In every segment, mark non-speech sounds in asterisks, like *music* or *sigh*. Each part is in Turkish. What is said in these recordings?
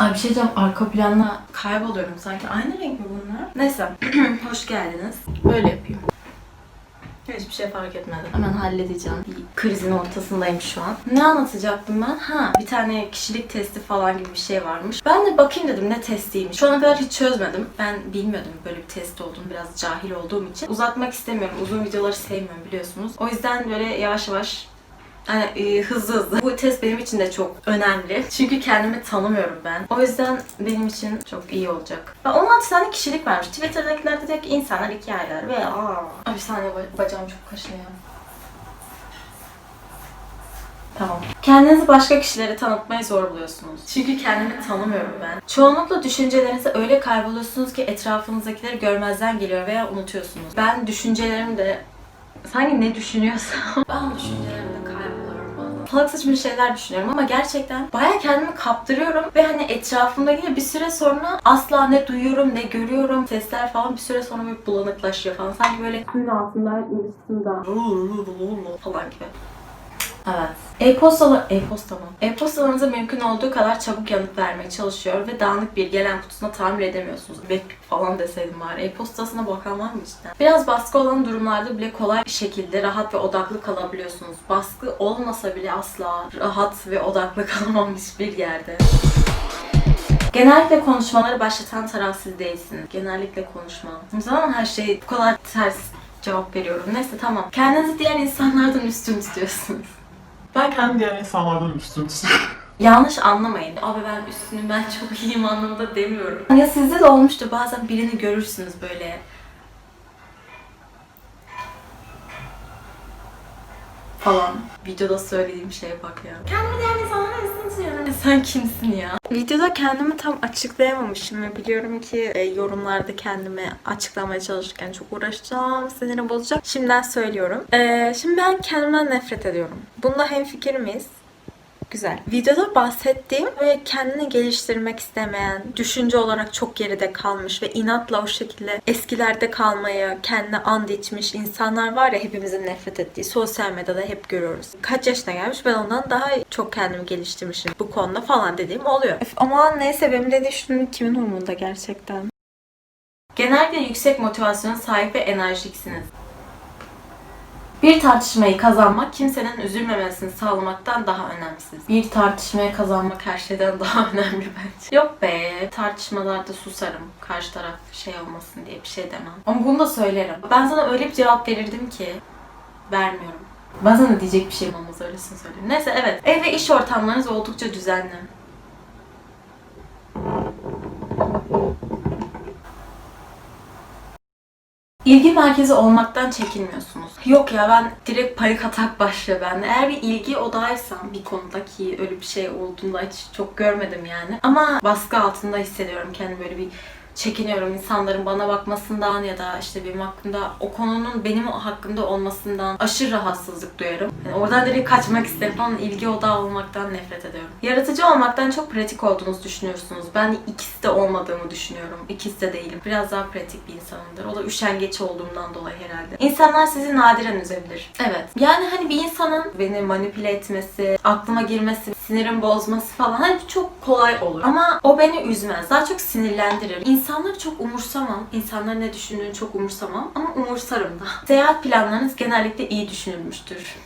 Ay bir şey diyeceğim arka planla kayboluyorum sanki. Aynı renk mi bunlar? Neyse. *clears throat* Hoş geldiniz. Böyle yapayım. Hiçbir şey fark etmedi. Hemen halledeceğim. Bir krizin ortasındayım şu an. Ne anlatacaktım ben? Ha, bir tane kişilik testi falan gibi bir şey varmış. Ben de bakayım dedim ne testiymiş. Şu ana kadar hiç çözmedim. Ben bilmiyordum böyle bir test olduğunu. Biraz cahil olduğum için. Uzatmak istemiyorum. Uzun videoları sevmiyorum biliyorsunuz. O yüzden böyle yavaş yavaş yani, e, hızlı hızlı. Bu test benim için de çok önemli. Çünkü kendimi tanımıyorum ben. O yüzden benim için çok iyi olacak. Ve 16 tane kişilik varmış. Twitter'dakilerde ki insanlar iki aylar ve aa. Bir saniye ba- bacağım çok kaşınıyor. Tamam. Kendinizi başka kişilere tanıtmayı zor buluyorsunuz. Çünkü kendimi tanımıyorum ben. Çoğunlukla düşüncelerinizde öyle kayboluyorsunuz ki etrafınızdakileri görmezden geliyor veya unutuyorsunuz. Ben düşüncelerimde sanki ne düşünüyorsam *laughs* ben düşüncelerimde Salak saçma şeyler düşünüyorum ama gerçekten baya kendimi kaptırıyorum ve hani etrafımdaki bir süre sonra asla ne duyuyorum ne görüyorum sesler falan bir süre sonra böyle bulanıklaşıyor falan. Sanki böyle suyun altında üstünde falan gibi. Evet. E-postalar, e-posta mı? E-postalarınıza mümkün olduğu kadar çabuk yanıt vermeye çalışıyor ve dağınık bir gelen kutusuna tahammül edemiyorsunuz. Web falan deseydim bari. E-postasına bakan var mı cidden? Biraz baskı olan durumlarda bile kolay bir şekilde rahat ve odaklı kalabiliyorsunuz. Baskı olmasa bile asla rahat ve odaklı *laughs* kalamamış bir yerde. Genellikle konuşmaları başlatan taraf siz değilsiniz. Genellikle konuşma. O zaman her şey bu kadar ters cevap veriyorum. Neyse tamam. Kendinizi diğer insanlardan üstün tutuyorsunuz. Ben kendi diğer insanlardan üstün. Yanlış anlamayın. Abi ben üstünüm, ben çok iyiyim anlamında demiyorum. Ya sizde de olmuştur bazen birini görürsünüz böyle. Falan. Videoda söylediğim şeye bak ya. Kendimi tutuyorum. Sen kimsin ya? Videoda kendimi tam açıklayamamışım ve biliyorum ki e, yorumlarda kendimi açıklamaya çalışırken çok uğraşacağım, sinirim bozacak. Şimdiden söylüyorum. E, şimdi ben kendimden nefret ediyorum. Bunda hemfikir miyiz? Güzel. Videoda bahsettiğim ve kendini geliştirmek istemeyen, düşünce olarak çok geride kalmış ve inatla o şekilde eskilerde kalmaya kendine and içmiş insanlar var ya hepimizin nefret ettiği. Sosyal medyada hep görüyoruz. Kaç yaşına gelmiş ben ondan daha çok kendimi geliştirmişim bu konuda falan dediğim oluyor. Öf, Ama neyse benim de düşündüğüm kimin umurunda gerçekten. Genellikle yüksek motivasyona sahip ve enerjiksiniz. Bir tartışmayı kazanmak kimsenin üzülmemesini sağlamaktan daha önemsiz. Bir tartışmayı kazanmak her şeyden *laughs* daha önemli bence. Yok be, tartışmalarda susarım. Karşı taraf şey olmasın diye bir şey demem. Ama bunu da söylerim. Ben sana öyle bir cevap verirdim ki vermiyorum. Ben sana diyecek bir şeyim olmaz öylesini söyleyeyim. Neyse evet. Ev ve iş ortamlarınız oldukça düzenli. İlgi merkezi olmaktan çekinmiyorsunuz. Yok ya ben direkt panik atak başlıyor bende. Eğer bir ilgi odaysam bir konuda ki öyle bir şey olduğunda hiç çok görmedim yani. Ama baskı altında hissediyorum kendimi böyle bir çekiniyorum insanların bana bakmasından ya da işte benim hakkımda o konunun benim hakkımda olmasından aşırı rahatsızlık duyarım. Yani oradan direkt kaçmak isterim falan ilgi odağı olmaktan nefret ediyorum. Yaratıcı olmaktan çok pratik olduğunuzu düşünüyorsunuz. Ben ikisi de olmadığımı düşünüyorum. İkisi de değilim. Biraz daha pratik bir insanımdır. O da üşengeç olduğumdan dolayı herhalde. İnsanlar sizi nadiren üzebilir. Evet. Yani hani bir insanın beni manipüle etmesi, aklıma girmesi, sinirim bozması falan hani çok kolay olur. Ama o beni üzmez. Daha çok sinirlendirir. İnsanları çok umursamam. İnsanların ne düşündüğünü çok umursamam. Ama umursarım da. *laughs* Seyahat planlarınız genellikle iyi düşünülmüştür.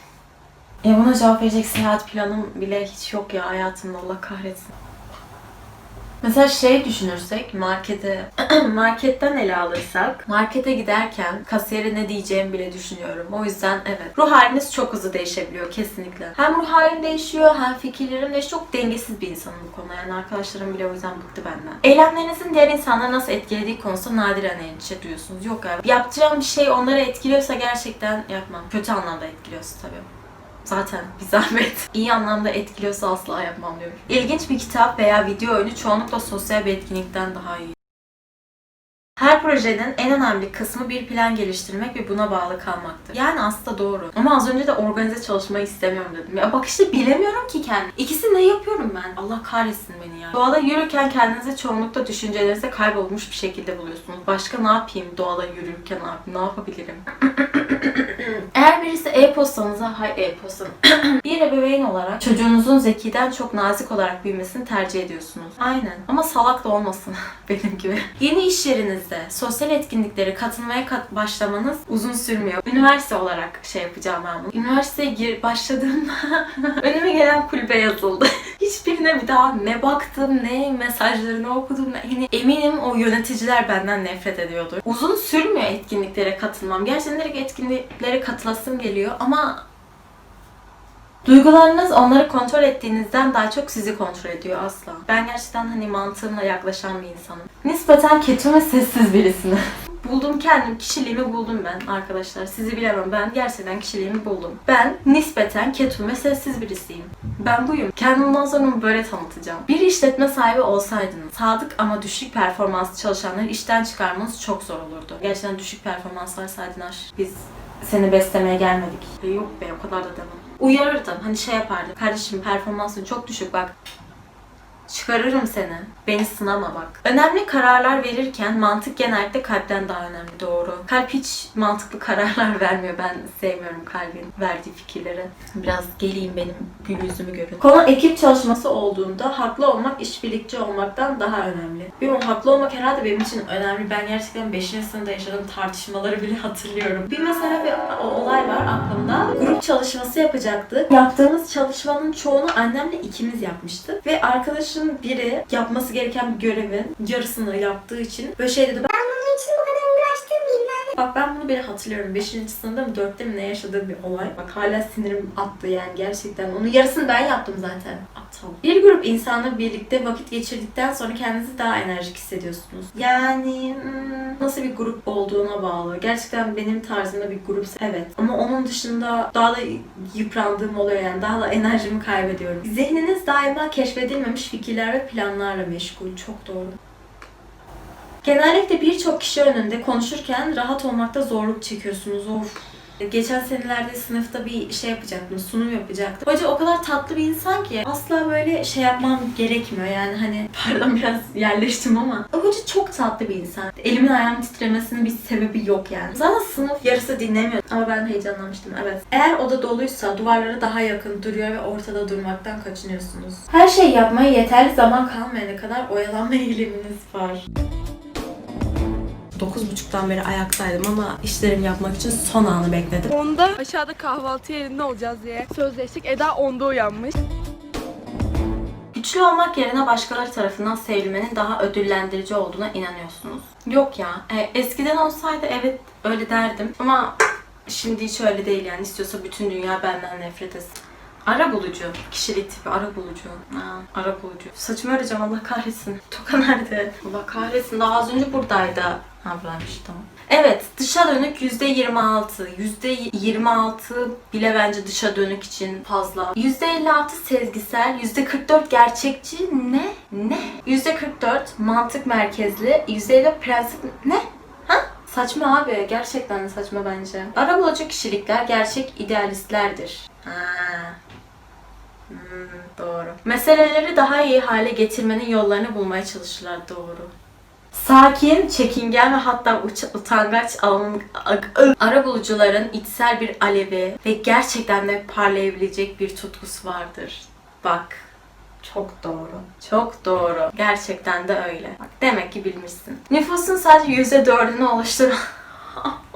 Ya buna cevap verecek seyahat planım bile hiç yok ya hayatımda Allah kahretsin. Mesela şey düşünürsek markete *clears throat* marketten ele alırsak markete giderken kasiyere ne diyeceğimi bile düşünüyorum. O yüzden evet. Ruh haliniz çok hızlı değişebiliyor kesinlikle. Hem ruh halim değişiyor hem fikirlerim değişiyor. Çok dengesiz bir insanım bu konuda. Yani arkadaşlarım bile o yüzden bıktı benden. Eylemlerinizin diğer insanları nasıl etkilediği konusunda nadiren endişe duyuyorsunuz. Yok abi. Yapacağım bir şey onları etkiliyorsa gerçekten yapmam. Kötü anlamda etkiliyorsa tabii. Zaten bir zahmet. İyi anlamda etkiliyorsa asla yapmam diyorum. İlginç bir kitap veya video oyunu çoğunlukla sosyal bir etkinlikten daha iyi. Her projenin en önemli kısmı bir plan geliştirmek ve buna bağlı kalmaktır. Yani aslında doğru. Ama az önce de organize çalışmayı istemiyorum dedim. Ya bak işte bilemiyorum ki kendim. İkisi ne yapıyorum ben? Allah kahretsin beni ya. Doğada yürürken kendinizi çoğunlukla düşüncelerinizde kaybolmuş bir şekilde buluyorsunuz. Başka ne yapayım doğada yürürken yapayım? Ne yapabilirim? *clears throat* Eğer birisi e-postanıza, hay e-postanı, *clears throat* bir ebeveyn olarak çocuğunuzun zekiden çok nazik olarak büyümesini tercih ediyorsunuz. Aynen. Ama salak da olmasın *laughs* benim gibi. Yeni iş yerinizde sosyal etkinliklere katılmaya kat- başlamanız uzun sürmüyor. Üniversite olarak şey yapacağım ben bunu. Üniversiteye gir başladığımda *laughs* önüme gelen kulübe yazıldı. *laughs* Hiçbirine bir daha ne baktım, ne mesajlarını okudum. Ne, hani eminim o yöneticiler benden nefret ediyordu. Uzun sürmüyor etkinliklere katılmam. Gerçekten direkt etkinliklere katılasım geliyor ama Duygularınız onları kontrol ettiğinizden daha çok sizi kontrol ediyor asla. Ben gerçekten hani mantığımla yaklaşan bir insanım. Nispeten ketum ve sessiz birisini. Buldum kendim, kişiliğimi buldum ben arkadaşlar. Sizi bilemem ben gerçekten kişiliğimi buldum. Ben nispeten ketum ve sessiz birisiyim. Ben buyum. Kendimi bundan sonra böyle tanıtacağım. Bir işletme sahibi olsaydınız, sadık ama düşük performanslı çalışanları işten çıkarmanız çok zor olurdu. Gerçekten düşük performans varsa Aydın Aş, biz seni beslemeye gelmedik. Yok be o kadar da demem. Uyarırdım. Hani şey yapardım. Kardeşim performansın çok düşük bak. Çıkarırım seni. Beni sınama bak. Önemli kararlar verirken mantık genellikle kalpten daha önemli. Doğru. Kalp hiç mantıklı kararlar *laughs* vermiyor. Ben sevmiyorum kalbin verdiği fikirleri. Biraz geleyim benim gül yüzümü görün. Konu ekip çalışması olduğunda haklı olmak işbirlikçi olmaktan daha önemli. O haklı olmak herhalde benim için önemli. Ben gerçekten 5. sınıfta yaşadığım tartışmaları bile *laughs* hatırlıyorum. Bir mesela bir olay var aklımda. Grup çalışması yapacaktık. Yaptığımız çalışmanın çoğunu annemle ikimiz yapmıştık. Ve arkadaşın biri yapması gereken bir görevin yarısını yaptığı için böyle şey dedi. Ben Bak ben bunu bile hatırlıyorum. 5. sınıfta mı 4'te mi ne yaşadığım bir olay. Bak hala sinirim attı yani gerçekten. Onun yarısını ben yaptım zaten. Aptal. Bir grup insanla birlikte vakit geçirdikten sonra kendinizi daha enerjik hissediyorsunuz. Yani hmm, nasıl bir grup olduğuna bağlı. Gerçekten benim tarzımda bir grup evet. Ama onun dışında daha da yıprandığım oluyor yani. Daha da enerjimi kaybediyorum. Zihniniz daima keşfedilmemiş fikirler ve planlarla meşgul. Çok doğru. Genellikle birçok kişi önünde konuşurken rahat olmakta zorluk çekiyorsunuz. Of. Geçen senelerde sınıfta bir şey yapacaktım, sunum yapacaktım. Hoca o kadar tatlı bir insan ki asla böyle şey yapmam gerekmiyor yani hani *laughs* pardon biraz yerleştim ama. Hoca çok tatlı bir insan. Elimin ayağımın titremesinin bir sebebi yok yani. Zaten sınıf yarısı dinlemiyor ama ben heyecanlanmıştım evet. Eğer oda doluysa duvarlara daha yakın duruyor ve ortada durmaktan kaçınıyorsunuz. Her şeyi yapmaya yeterli zaman kalmayana kadar oyalanma *laughs* eğiliminiz var. 9.30'dan beri ayaktaydım ama işlerimi yapmak için son anı bekledim. Onda aşağıda kahvaltı yerinde olacağız diye sözleştik. Eda 10'da uyanmış. Güçlü olmak yerine başkaları tarafından sevilmenin daha ödüllendirici olduğuna inanıyorsunuz. Yok ya. e, eskiden olsaydı evet öyle derdim ama şimdi hiç öyle değil yani. istiyorsa bütün dünya benden nefret etsin. Ara bulucu. Kişilik tipi ara bulucu. Ha, ara bulucu. Saçımı öreceğim Allah kahretsin. *laughs* Toka nerede? Allah kahretsin. Daha az önce buradaydı. Ha buradaymış tamam. Evet dışa dönük %26. %26 bile bence dışa dönük için fazla. %56 sezgisel, %44 gerçekçi ne? Ne? %44 mantık merkezli, %50 prensip ne? Ha? Saçma abi. Gerçekten saçma bence. Arabulucu kişilikler gerçek idealistlerdir. Ha. Hmm, doğru. Meseleleri daha iyi hale getirmenin yollarını bulmaya çalışırlar. Doğru. Sakin, çekingen ve hatta utangaç alın, ag- arabulucuların içsel bir alevi ve gerçekten de parlayabilecek bir tutkusu vardır. Bak, çok doğru. Çok doğru. Gerçekten de öyle. Bak, demek ki bilmişsin. Nüfusun sadece %4'ünü oluşturan... *laughs*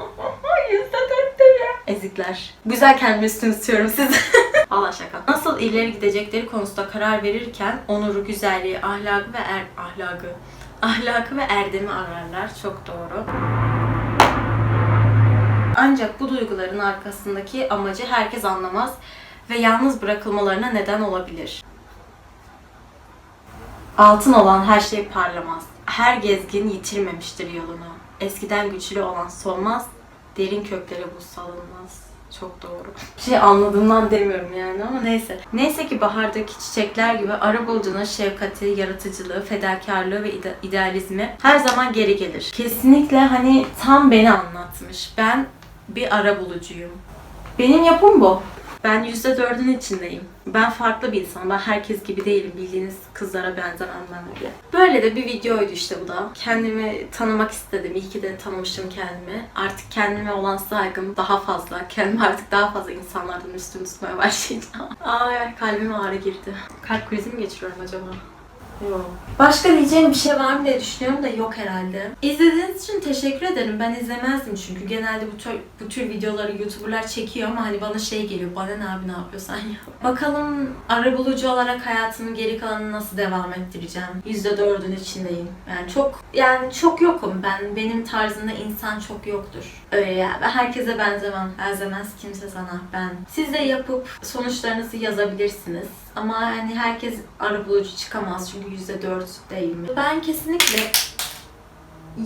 %4'te ya. Ezikler. Güzel kendimi üstüne tutuyorum sizi. *laughs* Valla şaka. Nasıl ileri gidecekleri konusunda karar verirken onuru, güzelliği, ahlakı ve er ahlakı ahlakı ve erdemi ararlar. Çok doğru. Ancak bu duyguların arkasındaki amacı herkes anlamaz ve yalnız bırakılmalarına neden olabilir. Altın olan her şey parlamaz. Her gezgin yitirmemiştir yolunu. Eskiden güçlü olan solmaz, derin köklere bu salınmaz. Çok doğru. Bir şey anladığımdan demiyorum yani ama neyse. Neyse ki bahardaki çiçekler gibi arabulucunun şefkati, yaratıcılığı, fedakarlığı ve ide- idealizmi her zaman geri gelir. Kesinlikle hani tam beni anlatmış. Ben bir arabulucuyum. Benim yapım bu. Ben %4'ün içindeyim. Ben farklı bir insanım. Ben herkes gibi değilim. Bildiğiniz kızlara benzemem ben öyle. Böyle de bir videoydu işte bu da. Kendimi tanımak istedim. İyi ki de tanımışım kendimi. Artık kendime olan saygım daha fazla. Kendimi artık daha fazla insanlardan üstün tutmaya başlayacağım. Ay kalbime ağrı girdi. Kalp krizi mi geçiriyorum acaba? Başka diyeceğim bir şey var mı diye düşünüyorum da yok herhalde. İzlediğiniz için teşekkür ederim. Ben izlemezdim çünkü genelde bu tür, bu tür videoları YouTuber'lar çekiyor ama hani bana şey geliyor. Bana ne abi ne yapıyorsan ya. Bakalım arabulucu olarak hayatımın geri kalanını nasıl devam ettireceğim. %4'ün içindeyim. Yani çok yani çok yokum ben. Benim tarzımda insan çok yoktur. Öyle ya. Ben herkese benzemem. Benzemez kimse sana. Ben. Siz de yapıp sonuçlarınızı yazabilirsiniz. Ama yani herkes arabulucu çıkamaz çünkü %4 değil mi? Ben kesinlikle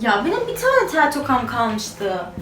ya benim bir tane tel tokam kalmıştı.